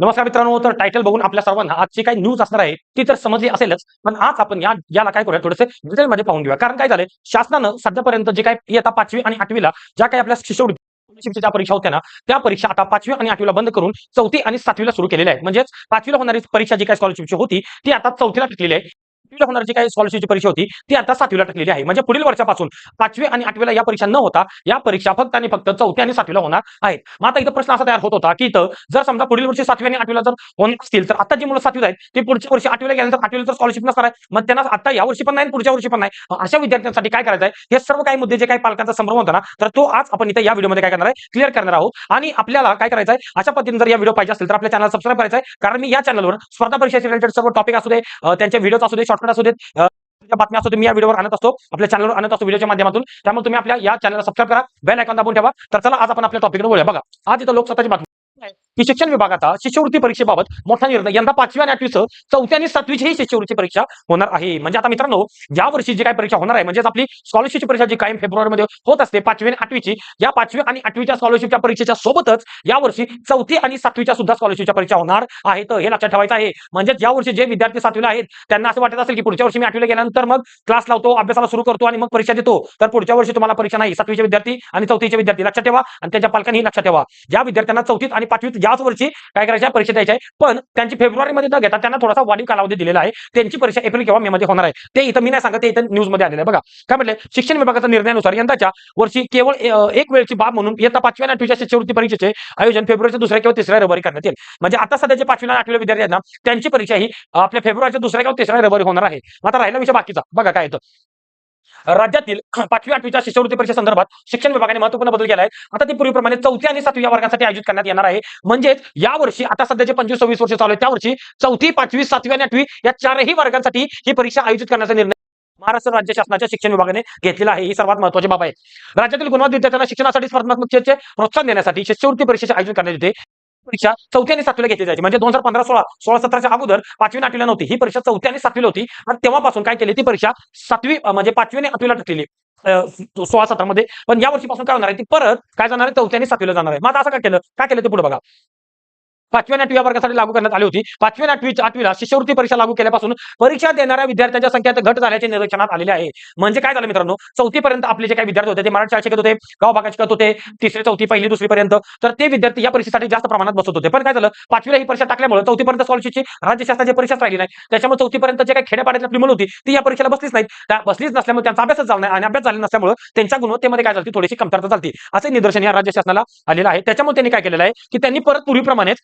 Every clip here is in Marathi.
नमस्कार मित्रांनो तर टायटल बघून आपल्या सर्वांना आजची काही न्यूज असणार आहे ती तर समजली असेलच. पण आज आपण या याला काय करूया थोडेसे डिटेलमध्ये पाहून घेऊया. कारण काय झालंय शासनानं सध्यापर्यंत जे काय इयत्ता पाचवी आणि आठवीला ज्या काही आपल्या शिष्यवृत्ती शिक्षेच्या परीक्षा होत्या ना त्या परीक्षा आता पाचवी आणि आठवीला बंद करून चौथी आणि सातवीला सुरू केलेल्या आहेत. म्हणजेच पाचवीला होणारी परीक्षा जी काही स्कॉलरशिपची होती ती आता चौथीला टिकलेली आहे. आठवीला होणारी जी काही स्कॉलरशिपची परीक्षा होती ती आता सातवीला टाकलेली आहे. म्हणजे पुढील वर्षापासून पाचवी आणि आठवीला या परीक्षा न होता या परीक्षा फक्त आणि फक्त चौथी आणि सातवीला होणार आहेत. मग आता इथं प्रश्न असा तयार होत होता की इथं जर समजा पुढील वर्षी सातवी आणि आठवीला जर होणार असतील तर आता जी मुलं सातवीला आहेत ते पुढच्या वर्षी आठवीला गेल्यानंतर आठवीला तर स्कॉलरशिप नसणार आहे मग त्यांना आता या वर्षी पण नाही आणि पुढच्या वर्षी पण नाही. अशा विद्यार्थ्यांसाठी काय करायचं आहे हे सर्व काही मुद्दे जे काही पालकांचा संभ्रम होता ना तर तो आज आपण इथे या व्हिडिओमध्ये काय करणार आहे? क्लिअर करणार आहोत. आणि आपल्याला काय करायचं आहे अशा पद्धतीने जर या व्हिडिओ पाहिजे असेल तर आपल्या चॅनल सबस्क्राईब करायचं आहे कारण मी या चॅनलवर स्पर्धा परीक्षेचे रिलेटेड सर्व टॉपिक असू दे त्यांच्या त्यांचे व्हिडिओ असू दे बातम्या असू देत बातम्या असतो मी या व्हिडिओवर आणत असतो आपल्या चॅनलवर आणत असतो व्हिडिओच्या माध्यमातून. त्यामुळे तुम्ही आपल्या या चॅनलला सबस्क्राईब करा बेल आयकॉन दाबून ठेवा. तर चला आज आपण आपल्या टॉपिकवर बोलूया बघा आज इथं लोकसत्ताची बातमी. की शिक्षण विभागाचा शिष्यवृत्ती परीक्षेबाबत मोठा निर्णय यंदा पाचवी आणि आठवीचं चौथी आणि सातवीची ही शिष्यवृत्ती परीक्षा होणार आहे. म्हणजे आता मित्रांनो या वर्षी जी काय परीक्षा होणार आहे म्हणजेच आपली स्कॉलरशिपची परीक्षा जी कायम फेब्रुवारीमध्ये होत असते पाचवी आणि आठवीची या पाचवी आणि आठवीच्या स्कॉलरशिपच्या परीक्षेच्या सोबतच या वर्षी चौथी आणि सातवीच्या सुद्धा स्कॉलरशिपच्या परीक्षा होणार आहेत. हे लक्षात ठेवायचं आहे. म्हणजेच या वर्षी जे विद्यार्थी सातवीला आहेत त्यांना असं वाटत असेल की पुढच्या वर्षी मी आठवीला गेल्यानंतर मग क्लास लावतो अभ्यासाला सुरू करतो आणि मग परीक्षा देतो. तर पुढच्या वर्षी तुम्हाला परीक्षा नाही सातवीचे विद्यार्थी आणि चौथीचे विद्यार्थी. लक्षात ठेवा आणि त्याच्या पालकांनी लक्षात ठेवा. ज्या विद्यार्थ्यांना चौथीत आणि पाचवीत याच वर्षी काय करायच्या परीक्षा द्यायच्या आहे पण त्यांची फेब्रुवारीमध्ये न घेता त्यांना थोडासा वाढीव कालावधी दिलेला आहे. त्यांची परीक्षा एप्रिल किंवा मे मध्ये होणार आहे. ते इथं मी नाही सांगत ते इथं न्यूजमध्ये आलेलं आहे. बघा काय म्हटलं? शिक्षण विभागाच्या निर्णयानुसार यंदाच्या वर्षी केवळ एक वेळची बाब म्हणून इयत्ता पाचव्या आणि आठवीच्या शिष्यवृत्ती परीक्षेचे आयोजन फेब्रुवारीच्या दुसऱ्या किंवा तिसऱ्या रविवारी करण्यात येईल. म्हणजे आता सध्याचे पाचवी आणि आठव्या विद्यार्थी आहेत ना त्यांची परीक्षा ही आपल्या फेब्रुवारीच्या दुसऱ्या किंवा तिसऱ्या रविवारी होणार आहे. आता राहिला विषय बाकीचा. बघा काय येतं. राज्यातील पाचवी आठवीच्या शिष्यवृत्ती परीक्षेसंदर्भात शिक्षण विभागाने महत्त्वपूर्ण बदल केला आहे आता ती पूर्वीप्रमाणे चौथी आणि सातवी या वर्गासाठी आयोजित करण्यात येणार आहे. म्हणजेच या वर्षी आता सध्याचे पंचवीस सव्वीस वर्ष चालू आहे त्या वर्षी चौथी पाचवी सातवी आणि आठवी या चारही वर्गांसाठी ही परीक्षा आयोजित करण्याचा निर्णय महाराष्ट्र राज्य शासनाच्या शिक्षण विभागाने घेतलेला आहे. ही सर्वात महत्वाची बाब आहे. राज्यातील गुणवत्ता विद्यार्थ्यांना शिक्षणासाठी स्पर्धात्मक प्रोत्साहन देण्यासाठी शिष्यवृत्ती परीक्षेचे आयोजन करण्यात येते. परीक्षा चौथी आणि सातवीला घेतली जायची. म्हणजे दोन हजार पंधरा सोळा सोळा सतराच्या अगोदर पाचवी आठवीला नव्हती. ही परीक्षा चौथी आणि सातवीला होती. आणि तेव्हापासून काय केली ती परीक्षा सातवी म्हणजे पाचवी आणि आठवीला टाकलेली. सोळा सतरामध्ये. पण या वर्षीपासून काय होणार आहे ती परत काय जाणार आहे? चौथी आणि सातवीला जाणार आहे. मग आता असं काय केलं? काय केलं ते पुढे बघा. पाचव्या आणि आठव्या वर्गासाठी लागू करण्यात आली होती. पाचव्या आठवी आठवीला शिष्यवृत्ती परीक्षा लागू केल्यापासून परीक्षा देणाऱ्या विद्यार्थ्यांच्या संख्येत घट झाल्याचे निरीक्षणात आलेले आहे. म्हणजे काय झालं मित्रांनो? चौथी पर्यंत आपले जे काही विद्यार्थी होते ते मराठी शाळा शिकत होते गाव भागात शिकत होते तिसरी चौथी पहिली दुसरी पर्यंत तर ते विद्यार्थी या परीक्षेसाठी जास्त प्रमाणात बसत होते. पण काय झालं? पाचवीला ही परीक्षा टाकल्यामुळे चौथी पर्यंत स्कॉलरशिपची राज्य शासनाची परीक्षाच राहिली नाही. त्याच्यामुळे चौथी पर्यंत जे काही खेड्यापाड्यातली आपली मुलं होती ती या परीक्षेला बसलीच नाही त्या बसलीच नसल्यामुळे त्यांचा अभ्यासच झाला नाही आणि अभ्यास झाला नसल्यामुळे त्यांच्या गुणवत्तेमध्ये काय झाली थोडीशी कमतरता झाली असे निदर्शन या राज्य शासनाला आलेलं आहे. त्याच्यामुळे त्यांनी काय केलेलं आहे? की त्यांनी परत पूर्वीप्रमाणेच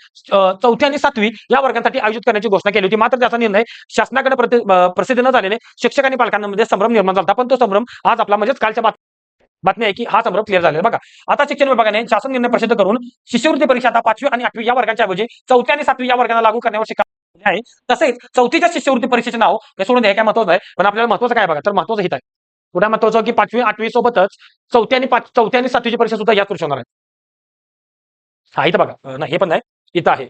चौथी आणि सातवी या वर्गांसाठी आयोजित करण्याची घोषणा केली होती. मात्र त्याचा निर्णय शासनाकडे प्रसिद्ध न झालेले शिक्षक आणि पालकांमध्ये म्हणजे संभ्रम निर्माण झाला पण तो संभ्रम आज आपला म्हणजेच कालच्या बात- बातमी आहे की हा संभ्रम क्लिअर झालेला आहे. बघा आता शिक्षण विभागाने शासन निर्णय प्रसिद्ध करून शिष्यवृत्ती परीक्षा आता पाचवी आणि आठवी या वर्गांच्या ऐवजी चौथी आणि सातवी या वर्गांना लागू करण्यावर शिका आहे. तसेच चौथीच्या शिष्यवृत्ती परीक्षेचे नाव हे सोडून द्या काय महत्वाचं आहे? पण आपल्याला महत्वाचं काय बघा? तर महत्वाचं हित आहे. पुढे महत्वाचं की पाचवी आठवी सोबतच चौथी आणि पाच चौथी आणि सातवीची परीक्षा सुद्धा याच वर्षी होणार आहे. हा इथं बघा. नाही हे पण नाही. इथं आहे.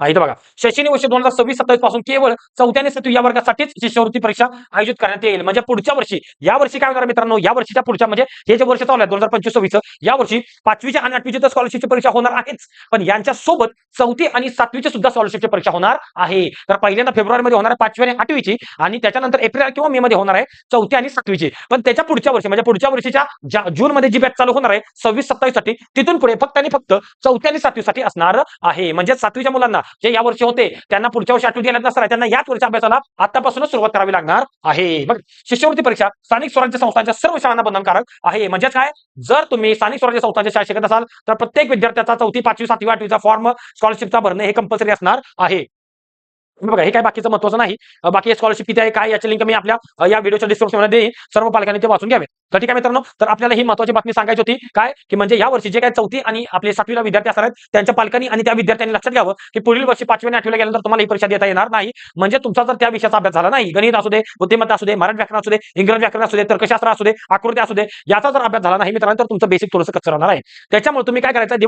हा इथं बघा. शैक्षणिक वर्ष दोन हजार सव्वीस सत्तावीसपासून केवळ चौथ्या आणि सातवी या वर्गासाठीच शिष्यवृत्ती परीक्षा आयोजित करण्यात येईल. म्हणजे पुढच्या वर्षी या वर्षी काय होणार मित्रांनो? या वर्षीच्या पुढच्या म्हणजे हे जे वर्ष चालू आहे दोन हजार पंचवीस सव्वीस या वर्षी पाचवीच्या आणि आठवीची तर स्कॉलरशिपची परीक्षा होणार आहेच. पण यांच्या सोबत चौथी आणि सातवीची सुद्धा स्कॉलरशिपची परीक्षा होणार आहे. तर पहिल्यांदा फेब्रुवारीमध्ये होणार आहे पाचवी आणि आठवीची आणि त्याच्यानंतर एप्रिल किंवा मे मध्ये होणार आहे चौथी आणि सातवीची. पण त्याच्या पुढच्या वर्षी म्हणजे पुढच्या वर्षीच्या ज्या जून मध्ये जी बॅच चालू होणार आहे सव्वीस सत्तावीससाठी तिथून पुढे फक्त आणि फक्त चौथी आणि सातवीसाठी असणार आहे. म्हणजे सातवीच्या मुलांना जे या वर्षी होते त्यांना पुढच्या वर्षी आठवी गेल्यात नसणार त्यांना याच वर्षी अभ्यासाला आतापासूनच सुरुवात करावी लागणार आहे. बघ शिष्यवृत्ती परीक्षा स्थानिक स्वराज्य संस्थांच्या सर्व शाळांना बंधनकारक आहे. म्हणजेच काय? जर तुम्ही स्थानिक स्वराज्य संस्थांच्या शाळेत शिकत असाल तर प्रत्येक विद्यार्थ्याचा चौथी पाचवी सातवी आठवीचा फॉर्म स्कॉलरशिपचा भरणे हे कंपल्सरी असणार आहे. बघा हे काय बाकीचं महत्वाचं नाही. बाकी स्कॉलरशिप किती आहे काय याची लिंक मी आपल्या या व्हिडिओच्या डिस्क्रिप्शनमध्ये देईन. सर्व पालकांनी ते वाचून घ्यावे. तर ठीक आहे मित्रांनो तर आपल्याला ही महत्वाची बातमी सांगायची होती काय? की म्हणजे या वर्षी जे काय चौथी आणि आपले सातवीला विद्यार्थी असणार आहेत त्यांच्या पालकांनी आणि त्या विद्यार्थ्यांनी लक्षात घ्यावं की पुढील वर्षी पाचवी आणि आठवीला गेल्यानंतर तुम्हाला ही परीक्षा देता येणार नाही. म्हणजे तुमचा जर त्या विषयाचा अभ्यास झाला नाही गणित असू दे बुद्धिमत्ता असू दे मराठी व्याकरण असू दे इंग्रज व्याकरण असू दे तर्कशास्त्र असू दे आकृती असू दे याचा जर अभ्यास झाला नाही मित्रांनो तर तुमचं बेसिक थोडंसं कच्चं राहणार आहे. त्याच्यामुळे तुम्ही काय करायचं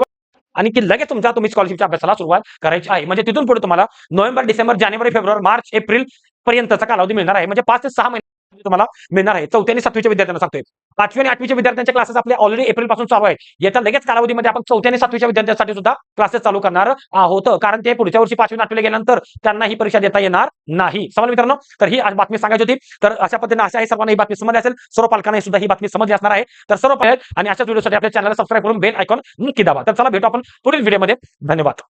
आणि की लगेच तुमच्या तुम्ही स्कॉलरशिपच्या अभ्यासाला सुरुवात करायची आहे. म्हणजे तिथून पुढे तुम्हाला नोव्हेंबर डिसेंबर जानेवारी फेब्रुवारी मार्च एप्रिल पर्यंतचा कालावधी मिळणार आहे. म्हणजे पाच ते सहा महिने म्हणजे तुम्हाला मिळणार आहे. चौथ्या आणि सातवीच्या विद्यार्थ्यांना सांगतोय. पाचवी आणि आठवीच्या विद्यार्थ्यांचे क्लासेस आपले ऑलरेडी एप्रिलपासून चालू आहेत. येत्या लगेच कालावधीमध्ये आपण चौथ्या आणि सातवीच्या विद्यार्थ्यांसाठी सुद्धा क्लासेस चालू करणार आहोत. कारण ते पुढच्या वर्षी पाचवी आठवी आठवीला गेल्यानंतर त्यांना ही परीक्षा देता येणार नाही. समजा मित्रांनो? तर ही आज बातमी सांगायची होती. तर अशा पद्धतीने अशा आहे सर्वांना ही बातमी समजली असेल. सर्व पालकांना सुद्धा ही बातमी समजली असणार आहे. तर सर्व पालक आणि अशाच व्हिडिओसाठी आपल्या चॅनलला सबस्क्राईब करून बेल आयकॉन नक्की दाबा. तर चला भेटू आपण पुढील व्हिडिओमध्ये धन्यवाद.